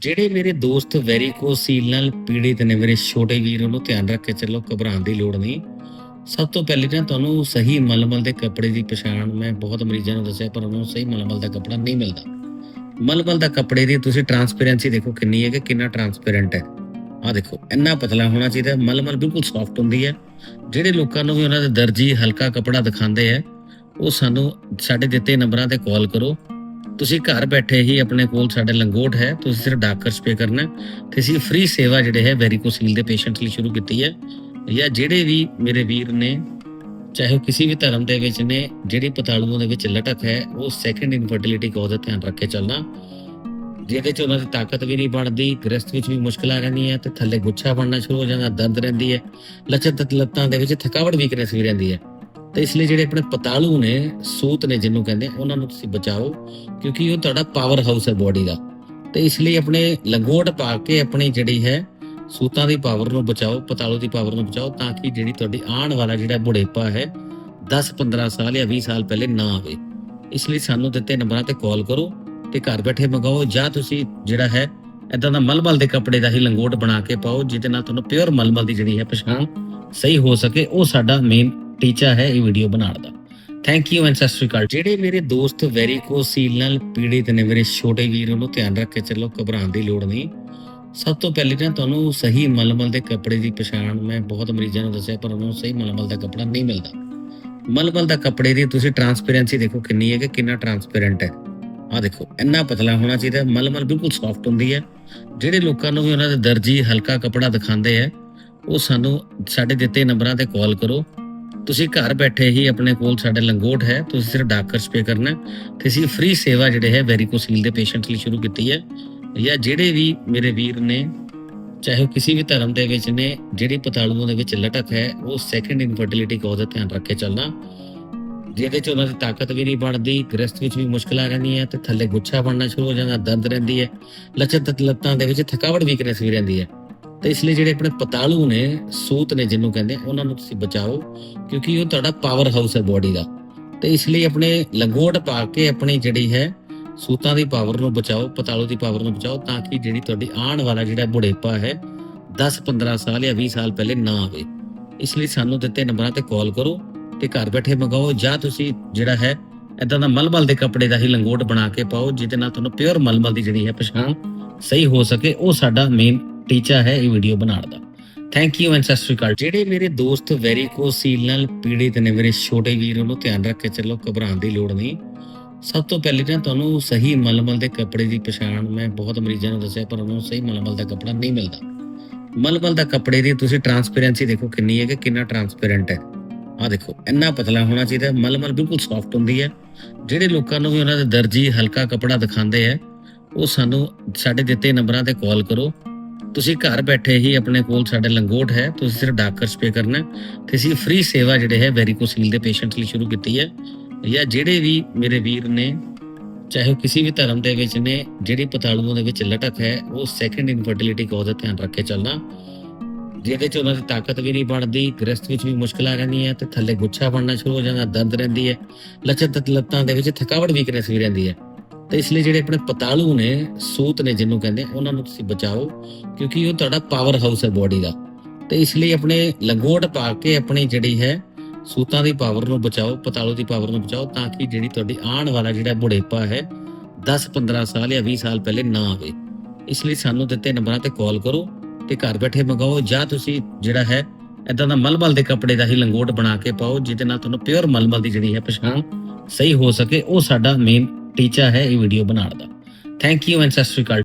ਜਿਹੜੇ ਮੇਰੇ ਦੋਸਤ ਵੈਰੀਕੋਸੀਲ ਨਾਲ ਪੀੜਿਤ ਨੇ, ਮੇਰੇ ਛੋਟੇ ਵੀਰ, ਉਹਨੂੰ ਧਿਆਨ ਰੱਖ ਕੇ ਚੱਲੋ, ਘਬਰਾਉਣ ਦੀ ਲੋੜ ਨਹੀਂ। ਸਭ ਤੋਂ ਪਹਿਲੇ ਨਾ ਤੁਹਾਨੂੰ ਸਹੀ ਮਲਮਲ ਦੇ ਕੱਪੜੇ ਦੀ ਪਛਾਣ ਮੈਂ ਬਹੁਤ ਮਰੀਜ਼ਾਂ ਨੂੰ ਦੱਸਿਆ, ਪਰ ਉਹਨਾਂ ਨੂੰ ਸਹੀ ਮਲਮਲ ਦਾ ਕੱਪੜਾ ਨਹੀਂ ਮਿਲਦਾ। ਮਲਮਲ ਦਾ ਕੱਪੜੇ ਦੀ ਤੁਸੀਂ ਟਰਾਂਸਪੇਰੈਂਸੀ ਦੇਖੋ ਕਿੰਨੀ ਹੈ ਕਿ ਕਿੰਨਾ ਟਰਾਂਸਪੇਰੈਂਟ ਹੈ। ਆ ਦੇਖੋ, ਇੰਨਾ ਪਤਲਾ ਹੋਣਾ ਚਾਹੀਦਾ, ਮਲਮਲ ਬਿਲਕੁਲ ਸੌਫਟ ਹੁੰਦੀ ਹੈ। ਜਿਹੜੇ ਲੋਕਾਂ ਨੂੰ ਵੀ ਉਹਨਾਂ ਦੇ ਦਰਜੀ ਹਲਕਾ ਕੱਪੜਾ ਦਿਖਾਉਂਦੇ ਆ ਉਹ ਸਾਨੂੰ ਸਾਡੇ ਦਿੱਤੇ ਨੰਬਰਾਂ ਤੇ ਕਾਲ ਕਰੋ। ਤੁਸੀਂ ਘਰ ਬੈਠੇ ਹੀ ਆਪਣੇ ਕੋਲ ਸਾਡੇ ਲੰਗੋਟ ਹੈ, ਤੁਸੀਂ ਸਿਰਫ ਡਾਕਟਰ ਪੇ ਕਰਨਾ ਹੈ ਤੇ ਅਸੀਂ ਫ੍ਰੀ ਸੇਵਾ ਜਿਹੜੇ ਹੈ ਵੈਰੀਕੋਸੀਲ ਦੇ ਪੇਸ਼ੈਂਟ ਲਈ ਸ਼ੁਰੂ ਕੀਤੀ ਹੈ। ਜਾਂ ਜਿਹੜੇ ਵੀ ਮੇਰੇ ਵੀਰ ਨੇ, ਚਾਹੇ ਉਹ ਕਿਸੇ ਵੀ ਧਰਮ ਦੇ ਵਿੱਚ ਨੇ, ਜਿਹੜੀ ਪਤਾਲੂ ਦੇ ਵਿੱਚ ਲਟਕ ਹੈ, ਉਹ ਸੈਕੰਡ ਇਨਫਰਟੀਲਿਟੀ ਕੌਜ਼ ਦਾ ਧਿਆਨ ਰੱਖ ਕੇ ਚੱਲਣਾ। ਜਿਹਦੇ ਚ ਉਹਨਾਂ ਦੀ ਤਾਕਤ ਵੀ ਨਹੀਂ ਬਣਦੀ ਗ੍ਰਸਤ ਵਿੱਚ ਵੀ ਮੁਸ਼ਕਲਾਂ ਰਹਿੰਦੀਆਂ, ਤੇ ਥੱਲੇ ਗੁੱਛਾ ਬਣਨਾ ਸ਼ੁਰੂ ਹੋ ਜਾਂਦਾ, ਦਰਦ ਰਹਿੰਦੀ ਹੈ। ਲਚਕ ਲੱਤਾਂ ਦੇ ਵਿੱਚ ਥਕਾਵਟ ਵੀਕਨੈਸ ਵੀ ਰਹਿੰਦੀ ਹੈ। ਤੇ ਇਸ ਲਈ ਜਿਹੜੇ ਆਪਣੇ ਪਤਾਲੂ ਨੇ, ਸੂਤ ਨੇ ਜਿਹਨੂੰ ਕਹਿੰਦੇ, ਉਹਨਾਂ ਨੂੰ ਤੁਸੀਂ ਬਚਾਓ, ਕਿਉਂਕਿ ਉਹ ਤੁਹਾਡਾ ਪਾਵਰ ਹਾਊਸ ਹੈ ਬੋਡੀ ਦਾ। ਤੇ ਇਸ ਲਈ ਆਪਣੇ ਲੰਗੋਟ ਪਾ ਕੇ ਆਪਣੀ ਜਿਹੜੀ ਹੈ, ਸੂਤਾਂ ਦੀ ਪਾਵਰ ਨੂੰ ਬਚਾਓ, ਪਤਾਲੂ ਦੀ ਪਾਵਰ ਨੂੰ ਬਚਾਓ, ਤਾਂ ਕਿ ਜਿਹੜੀ ਤੁਹਾਡੀ ਆਉਣ ਵਾਲਾ ਜਿਹੜਾ ਬੁਢੇਪਾ ਹੈ 10 15 ਸਾਲ ਜਾਂ 20 ਸਾਲ ਪਹਿਲੇ ਨਾ ਆਵੇ। ਇਸ ਲਈ ਸਾਨੂੰ ਦਿੱਤੇ ਨੰਬਰਾਂ ਤੇ ਕਾਲ ਕਰੋ ਤੇ ਘਰ ਬੈਠੇ ਮੰਗਾਓ, ਜਾਂ ਤੁਸੀਂ ਜਿਹੜਾ ਹੈ ਇਦਾਂ ਦਾ ਮਲਮਲ ਦੇ ਕੱਪੜੇ ਦਾ ਹੀ ਲੰਗੋਟ ਬਣਾ ਕੇ ਪਾਓ, ਜਿਹਦੇ ਨਾਲ ਤੁਹਾਨੂੰ ਪਿਓਰ ਮਲਮਲ ਦੀ ਜਿਹੜੀ ਹੈ ਪਛਾਣ ਸਹੀ ਹੋ ਸਕੇ, ਉਹ ਸਾਡਾ ਮੇਨ ਟੀਚਾ ਹੈ ਇਹ ਵੀਡੀਓ ਬਣਾਉਣ ਦਾ। ਥੈਂਕ ਯੂ ਐਂਡ ਸਤਿ ਸ਼੍ਰੀ ਅਕਾਲ। ਜਿਹੜੇ ਮੇਰੇ ਦੋਸਤ ਵੈਰੀਕੋਸੀਲ ਨਾਲ ਪੀੜਿਤ ਨੇ, ਮੇਰੇ ਛੋਟੇ ਵੀਰ, ਉਹਨੂੰ ਧਿਆਨ ਰੱਖ ਕੇ ਚੱਲੋ, ਘਬਰਾਉਣ ਦੀ ਲੋੜ ਨਹੀਂ। ਸਭ ਤੋਂ ਪਹਿਲੇ ਨਾ ਤੁਹਾਨੂੰ ਸਹੀ ਮਲਮਲ ਦੇ ਕੱਪੜੇ ਦੀ ਪਛਾਣ ਮੈਂ ਬਹੁਤ ਮਰੀਜ਼ਾਂ ਨੂੰ ਦੱਸਿਆ, ਪਰ ਉਹਨਾਂ ਨੂੰ ਸਹੀ ਮਲਮਲ ਦਾ ਕੱਪੜਾ ਨਹੀਂ ਮਿਲਦਾ। ਮਲਮਲ ਦਾ ਕੱਪੜੇ ਦੀ ਤੁਸੀਂ ਟਰਾਂਸਪੇਰੈਂਸੀ ਦੇਖੋ ਕਿੰਨੀ ਹੈ ਕਿ ਕਿੰਨਾ ਟਰਾਂਸਪੇਰੈਂਟ ਹੈ। ਆ ਦੇਖੋ, ਇੰਨਾ ਪਤਲਾ ਹੋਣਾ ਚਾਹੀਦਾ। ਮਲਮਲ ਬਿਲਕੁਲ ਸੌਫਟ ਹੁੰਦੀ ਹੈ। ਜਿਹੜੇ ਲੋਕਾਂ ਨੂੰ ਵੀ ਉਹਨਾਂ ਦੇ ਦਰਜੀ ਹਲਕਾ ਕੱਪੜਾ ਦਿਖਾਉਂਦੇ ਆ ਉਹ ਸਾਨੂੰ ਸਾਡੇ ਦਿੱਤੇ ਨੰਬਰਾਂ ਤੇ ਕਾਲ ਕਰੋ। ਤੁਸੀਂ ਘਰ ਬੈਠੇ ਹੀ ਆਪਣੇ ਕੋਲ ਸਾਡੇ ਲੰਗੋਟ ਹੈ, ਤੁਸੀਂ ਸਿਰਫ ਡਾਕਟਰ ਪੇ ਕਰਨਾ ਹੈ ਤੇ ਅਸੀਂ ਫ੍ਰੀ ਸੇਵਾ ਜਿਹੜੇ ਹੈ ਵੈਰੀਕੋਸੀਲ ਦੇ ਪੇਸ਼ੈਂਟ ਲਈ ਸ਼ੁਰੂ ਕੀਤੀ ਹੈ। ਜਾਂ ਜਿਹੜੇ ਵੀ ਮੇਰੇ ਵੀਰ ਨੇ, ਚਾਹੇ ਉਹ ਕਿਸੇ ਵੀ ਧਰਮ ਦੇ ਵਿੱਚ ਨੇ, ਜਿਹੜੀ ਪਤਾਲੂ ਦੇ ਵਿੱਚ ਲਟਕ ਹੈ, ਉਹ ਸੈਕੰਡ ਇਨਫਰਟੀਲਿਟੀ ਕੌਜ਼ ਦਾ ਧਿਆਨ ਰੱਖ ਕੇ ਚੱਲਣਾ। ਜਿਹਦੇ ਚ ਉਹਨਾਂ ਦੀ ਤਾਕਤ ਵੀ ਨਹੀਂ ਬਣਦੀ ਗ੍ਰਸਤ ਵਿੱਚ ਵੀ ਮੁਸ਼ਕਲਾਂ ਰਹਿੰਦੀਆਂ ਤੇ ਥੱਲੇ ਗੁੱਛਾ ਬਣਨਾ ਸ਼ੁਰੂ ਹੋ ਜਾਂਦਾ, ਦਰਦ ਰਹਿੰਦੀ ਹੈ। ਲਚਕ ਲੱਤਾਂ ਦੇ ਵਿੱਚ ਥਕਾਵਟ ਵੀਕਨੈਸ ਵੀ ਰਹਿੰਦੀ ਹੈ। ਤੇ ਇਸ ਲਈ ਜਿਹੜੇ ਆਪਣੇ ਪਤਾਲੂ ਨੇ, ਸੂਤ ਨੇ ਜਿਹਨੂੰ ਕਹਿੰਦੇ, ਉਹਨਾਂ ਨੂੰ ਤੁਸੀਂ ਬਚਾਓ, ਕਿਉਂਕਿ ਉਹ ਤੁਹਾਡਾ ਪਾਵਰ ਹਾਊਸ ਹੈ ਬੋਡੀ ਦਾ। ਤੇ ਇਸ ਲਈ ਆਪਣੇ ਲੰਗੋਟ ਪਾ ਕੇ ਆਪਣੀ ਜਿਹੜੀ ਹੈ, ਸੂਤਾਂ ਦੀ ਪਾਵਰ ਨੂੰ ਬਚਾਓ, ਪਤਾਲੂ ਦੀ ਪਾਵਰ ਨੂੰ ਬਚਾਓ, ਤਾਂ ਕਿ ਜਿਹੜੀ ਤੁਹਾਡੀ ਆਉਣ ਵਾਲਾ ਜਿਹੜਾ ਬੁਢੇਪਾ ਹੈ 10 15 ਸਾਲ ਜਾਂ 20 ਸਾਲ ਪਹਿਲੇ ਨਾ ਆਵੇ। ਇਸ ਲਈ ਸਾਨੂੰ ਦਿੱਤੇ ਨੰਬਰਾਂ ਤੇ ਕਾਲ ਕਰੋ ਤੇ ਘਰ ਬੈਠੇ ਮੰਗਾਓ, ਜਾਂ ਤੁਸੀਂ ਜਿਹੜਾ ਹੈ ਇਦਾਂ ਦਾ ਮਲਮਲ ਦੇ ਕੱਪੜੇ ਦਾ ਹੀ ਲੰਗੋਟ ਬਣਾ ਕੇ ਪਾਓ, ਜਿਹਦੇ ਨਾਲ ਤੁਹਾਨੂੰ ਪਿਓਰ ਮਲਮਲ ਦੀ ਜਿਹੜੀ ਹੈ ਪਛਾਣ ਸਹੀ ਹੋ ਸਕੇ, ਉਹ ਸਾਡਾ ਮੇਨ ਟੀਚਾ ਹੈ ਇਹ ਵੀਡੀਓ ਬਣਾਉਣ ਦਾ। ਥੈਂਕ ਯੂ ਐਂਡ ਸਤਿ ਸ਼੍ਰੀ ਅਕਾਲ। ਜਿਹੜੇ ਮੇਰੇ ਦੋਸਤ ਵੈਰੀਕੋਸੀਲ ਨਾਲ ਪੀੜਿਤ ਨੇ, ਮੇਰੇ ਛੋਟੇ ਵੀਰ, ਉਹਨੂੰ ਧਿਆਨ ਰੱਖ ਕੇ ਚੱਲੋ, ਘਬਰਾਉਣ ਦੀ ਲੋੜ ਨਹੀਂ। ਸਭ ਤੋਂ ਪਹਿਲੇ ਨਾ ਤੁਹਾਨੂੰ ਸਹੀ ਮਲਮਲ ਦੇ ਕੱਪੜੇ ਦੀ ਪਛਾਣ ਮੈਂ ਬਹੁਤ ਮਰੀਜ਼ਾਂ ਨੂੰ ਦੱਸਿਆ, ਪਰ ਉਹਨਾਂ ਨੂੰ ਸਹੀ ਮਲਮਲ ਦਾ ਕੱਪੜਾ ਨਹੀਂ ਮਿਲਦਾ। ਮਲਮਲ ਦਾ ਕੱਪੜੇ ਦੀ ਤੁਸੀਂ ਟਰਾਂਸਪੇਰੈਂਸੀ ਦੇਖੋ ਕਿੰਨੀ ਹੈ ਕਿ ਕਿੰਨਾ ਟਰਾਂਸਪੇਰੈਂਟ ਹੈ। ਆ ਦੇਖੋ, ਇੰਨਾ ਪਤਲਾ ਹੋਣਾ ਚਾਹੀਦਾ ਮਲਮਲ ਬਿਲਕੁਲ ਸੌਫਟ ਹੁੰਦੀ ਹੈ। ਜਿਹੜੇ ਲੋਕਾਂ ਨੂੰ ਵੀ ਉਹਨਾਂ ਦੇ ਦਰਜੀ ਹਲਕਾ ਕੱਪੜਾ ਦਿਖਾਉਂਦੇ ਆ ਉਹ ਸਾਨੂੰ ਸਾਡੇ ਦਿੱਤੇ ਨੰਬਰਾਂ ਤੇ ਕਾਲ ਕਰੋ। ਤੁਸੀਂ ਘਰ ਬੈਠੇ ਹੀ ਆਪਣੇ ਕੋਲ ਸਾਡੇ ਲੰਗੋਟ ਹੈ, ਤੁਸੀਂ ਸਿਰਫ ਡਾਕਟਰ ਪੇ ਕਰਨਾ ਹੈ ਤੇ ਅਸੀਂ ਫ੍ਰੀ ਸੇਵਾ ਜਿਹੜੇ ਹੈ ਵੈਰੀਕੋਸੀਲ ਦੇ ਪੇਸ਼ੈਂਟ ਲਈ ਸ਼ੁਰੂ ਕੀਤੀ ਹੈ। ਜਾਂ ਜਿਹੜੇ ਵੀ ਮੇਰੇ ਵੀਰ ਨੇ, ਚਾਹੇ ਉਹ ਕਿਸੇ ਵੀ ਧਰਮ ਦੇ ਵਿੱਚ ਨੇ, ਜਿਹੜੀ ਪਤਾਲੂ ਦੇ ਵਿੱਚ ਲਟਕ ਹੈ, ਉਹ ਸੈਕੰਡ ਇਨਫਰਟੀਲਿਟੀ ਕੌਜ਼ ਦਾ ਧਿਆਨ ਰੱਖ ਕੇ ਚੱਲਣਾ। ਜਿਹਦੇ ਚ ਉਹਨਾਂ ਦੀ ਤਾਕਤ ਵੀ ਨਹੀਂ ਬਣਦੀ ਗ੍ਰਸਤ ਵਿੱਚ ਵੀ ਮੁਸ਼ਕਲਾਂ ਰਹਿੰਦੀਆਂ ਤੇ ਥੱਲੇ ਗੁੱਛਾ ਬਣਨਾ ਸ਼ੁਰੂ ਹੋ ਜਾਂਦਾ, ਦਰਦ ਰਹਿੰਦੀ ਹੈ। ਲਚਕ ਲੱਤਾਂ ਦੇ ਵਿੱਚ ਥਕਾਵਟ ਵੀਕਨੈਸ ਵੀ ਰਹਿੰਦੀ ਹੈ। ਤੇ ਇਸ ਲਈ ਜਿਹੜੇ ਆਪਣੇ ਪਤਾਲੂ ਨੇ, ਸੂਤ ਨੇ ਜਿਹਨੂੰ ਕਹਿੰਦੇ, ਉਹਨਾਂ ਨੂੰ ਤੁਸੀਂ ਬਚਾਓ, ਕਿਉਂਕਿ ਉਹ ਤੁਹਾਡਾ ਪਾਵਰ ਹਾਊਸ ਹੈ ਬੋਡੀ ਦਾ। ਤੇ ਇਸ ਲਈ ਆਪਣੇ ਲੰਗੋਟ ਪਾ ਕੇ ਆਪਣੀ ਜਿਹੜੀ ਹੈ, ਸੂਤਾਂ ਦੀ ਪਾਵਰ ਨੂੰ ਬਚਾਓ, ਪਤਾਲੂ ਦੀ ਪਾਵਰ ਨੂੰ ਬਚਾਓ, ਤਾਂ ਕਿ ਜਿਹੜੀ ਤੁਹਾਡੀ ਆਉਣ ਵਾਲਾ ਜਿਹੜਾ ਬੁਢੇਪਾ ਹੈ 10 15 ਸਾਲ ਜਾਂ 20 ਸਾਲ ਪਹਿਲੇ ਨਾ ਆਵੇ। ਇਸ ਲਈ ਸਾਨੂੰ ਦਿੱਤੇ ਨੰਬਰਾਂ ਤੇ ਕਾਲ ਕਰੋ ਤੇ ਘਰ ਬੈਠੇ ਮੰਗਾਓ, ਜਾਂ ਤੁਸੀਂ ਜਿਹੜਾ ਹੈ ਇਦਾਂ ਦਾ ਮਲਮਲ ਦੇ ਕੱਪੜੇ ਦਾ ਹੀ ਲੰਗੋਟ ਬਣਾ ਕੇ ਪਾਓ, ਜਿਹਦੇ ਨਾਲ ਤੁਹਾਨੂੰ ਪਿਓਰ ਮਲਮਲ ਦੀ ਜਿਹੜੀ ਹੈ ਪਛਾਣ ਸਹੀ ਹੋ ਸਕੇ, ਉਹ ਸਾਡਾ ਮੇਨ ਟੀਚਾ ਹੈ ਇਹ ਵੀਡੀਓ ਬਣਾਉਣ ਦਾ। ਥੈਂਕ ਯੂ ਐਂਡ ਸਤਿ ਸ਼੍ਰੀ ਅਕਾਲ।